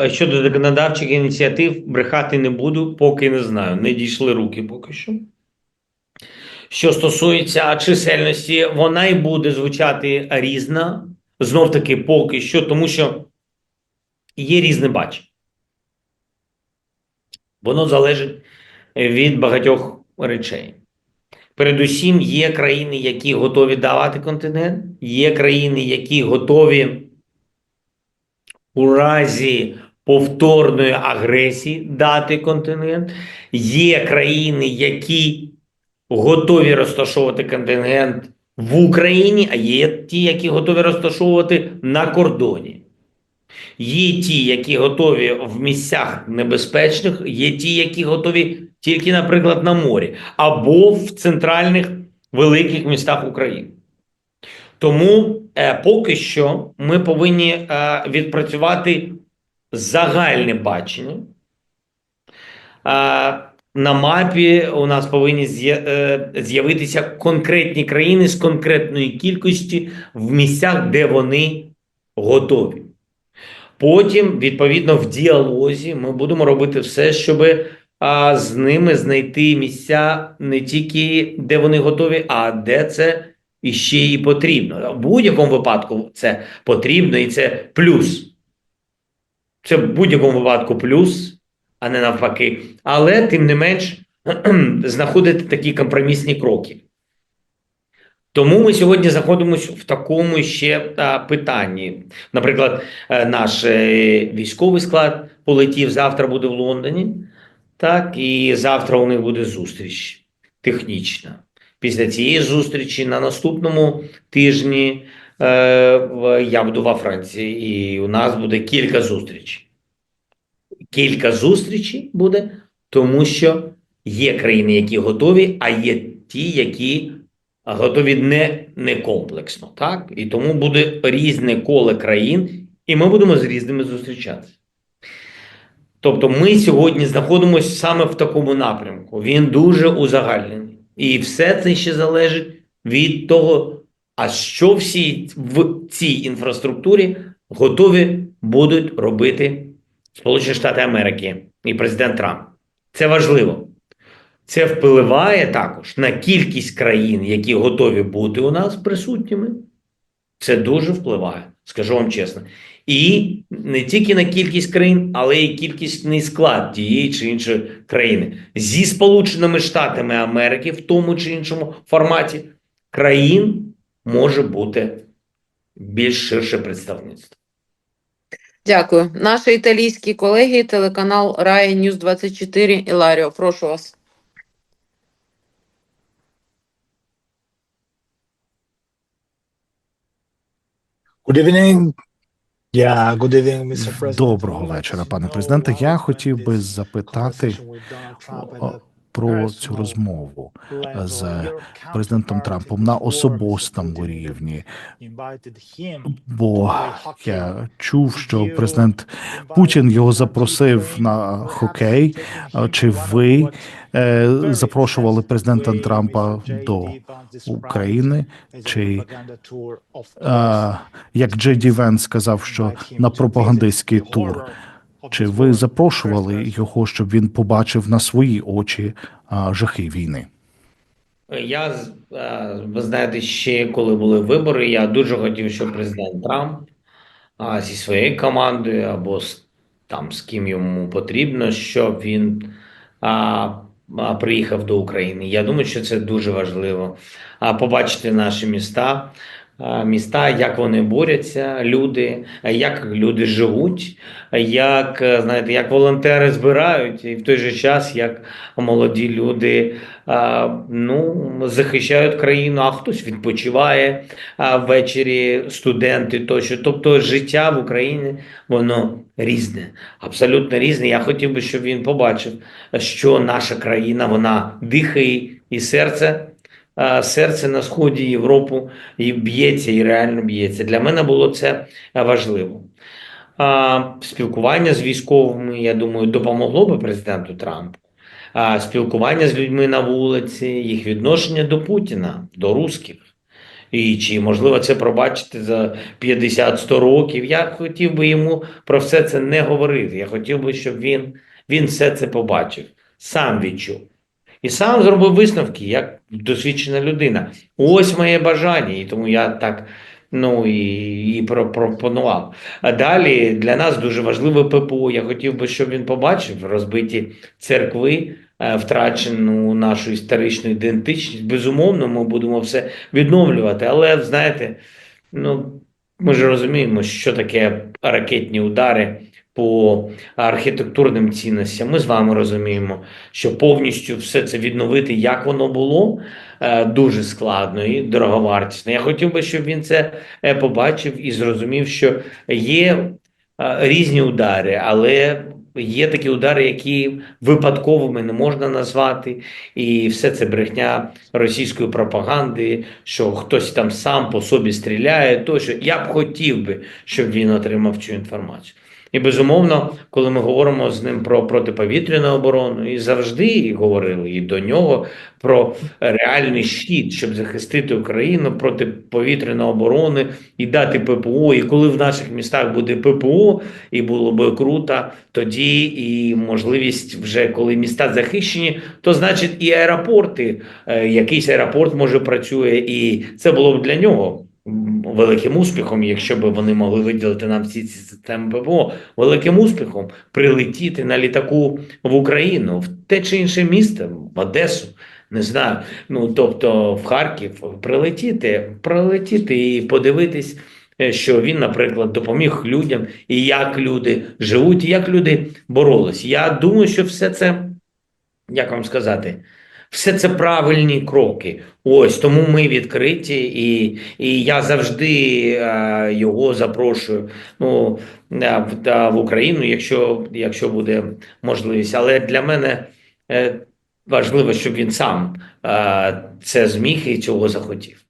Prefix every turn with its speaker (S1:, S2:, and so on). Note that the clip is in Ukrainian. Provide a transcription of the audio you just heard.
S1: е, щодо законодавчих ініціатив брехати не буду, поки не знаю. Не дійшли руки поки що. Що стосується чисельності, вона і буде звучати різна. Знов таки, поки що, тому що є різне бачення. Воно залежить від багатьох речей. Передусім, є країни, які готові давати континент, є країни, які готові у разі повторної агресії дати континент. Є країни, які готові розташовувати контингент в Україні, а є ті, які готові розташовувати на кордоні. Є ті, які готові в місцях небезпечних, є ті, які готові тільки, наприклад, на морі, або в центральних великих містах України. Тому е, поки що ми повинні е, відпрацювати загальне бачення. На мапі у нас повинні е, з'явитися конкретні країни з конкретної кількості в місцях, де вони готові. Потім, відповідно, в діалозі ми будемо робити все, щоб а, з ними знайти місця не тільки де вони готові, а де це іще і потрібно. В будь-якому випадку це потрібно і це плюс. Це в будь-якому випадку плюс, а не навпаки. Але тим не менш знаходити такі компромісні кроки. Тому ми сьогодні знаходимося в такому ще питанні. Наприклад, е, наш е, військовий склад полетів завтра буде в Лондоні. Так, і завтра у них буде зустріч технічна. Після цієї зустрічі на наступному тижні я буду во Франції, і у нас буде кілька зустрічей. Кілька зустрічей буде, тому що є країни, які готові, а є ті, які готові не, не комплексно. Так? І тому буде різне коле країн, і ми будемо з різними зустрічатися. Тобто ми сьогодні знаходимося саме в такому напрямку. Він дуже узагальнений. І все це ще залежить від того, а що всі в цій інфраструктурі готові будуть робити Сполучені Штати Америки і президент Трамп. Це важливо. Це впливає також на кількість країн, які готові бути у нас присутніми. Це дуже впливає, скажу вам чесно. І не тільки на кількість країн, але й кількісний склад тієї чи іншої країни. Зі Сполученими Штатами Америки в тому чи іншому форматі країн може бути більш ширше представництво.
S2: Дякую. Наші італійські колеги, телеканал Рая Ньюс 24 Іларіо. Прошу вас.
S3: Good evening. Yeah, good evening, Mr. President.
S4: Доброго вечора, пане президенте. Я хотів би запитати про цю розмову з президентом Трампом на особистому рівні. Бо я чув, що президент Путін його запросив на хокей. Чи ви е, запрошували президента Трампа до України? Чи е, як Джей Ді Вен сказав, що на пропагандистський тур? Чи ви запрошували його, щоб він побачив на свої очі а, жахи війни?
S1: Я е, ви знаєте, ще коли були вибори, я дуже хотів, щоб президент Трамп а, зі своєю командою або з там з ким йому потрібно, щоб він а, а, приїхав до України. Я думаю, що це дуже важливо. А побачити наші міста, міста, як вони борються, люди, як люди живуть, як е, знаєте, як волонтери збирають, і в той же час як молоді люди ну, захищають країну, а хтось відпочиває ввечері, студенти тощо. Тобто життя в Україні воно різне, абсолютно різне. Я хотів би, щоб він побачив, що наша країна вона дихає і серце. Серце на сході Європи і б'ється, і реально б'ється. Для мене було це важливо. Спілкування з військовими, я думаю, допомогло би президенту Трампу спілкування з людьми на вулиці, їх відношення до Путіна, до русських. І чи можливо це пробачити за 50-100 років? Я хотів би йому про все це не говорити. Я хотів би, щоб він, він все це побачив, сам відчув. І сам зробив висновки, як досвідчена людина. Ось моє бажання, і тому я так ну і, і пропонував. А далі для нас дуже важливе ППО. Я хотів би, щоб він побачив розбиті церкви, е, втрачену нашу історичну ідентичність. Безумовно, ми будемо все відновлювати. Але знаєте, ну ми ж розуміємо, що таке ракетні удари по архітектурним цінностям. Ми з вами розуміємо, що повністю все це відновити, як воно було, е, дуже складно і дороговартісно. Я хотів би, щоб він це е, побачив і зрозумів, що є е, різні удари, але є такі удари, які випадковими не можна назвати, і все це брехня російської пропаганди, що хтось там сам по собі стріляє. Тощо я б хотів би, щоб він отримав цю інформацію. І безумовно, коли ми говоримо з ним про протиповітряну оборону, і завжди говорили і до нього про реальний щит, щоб захистити Україну проти повітряної оборони і дати ППО. І коли в наших містах буде ППО, і було би круто, тоді і можливість вже коли міста захищені, то значить і аеропорти, е, якийсь аеропорт може працює, і це було б для нього. Великим успіхом, якщо б вони могли виділити нам всі ці системи ППО, великим успіхом прилетіти на літаку в Україну, в те чи інше місто, в Одесу, не знаю. Ну тобто в Харків прилетіти, прилетіти і подивитись, е, що він, наприклад, допоміг людям, і як люди живуть, і як люди боролись. Я думаю, що все це, як вам сказати, все це правильні кроки. Ось тому ми відкриті, і, і я завжди е, його запрошую. Ну е, в, та, в Україну, якщо, якщо буде можливість. Але для мене е, важливо, щоб він сам е, це зміг і цього захотів.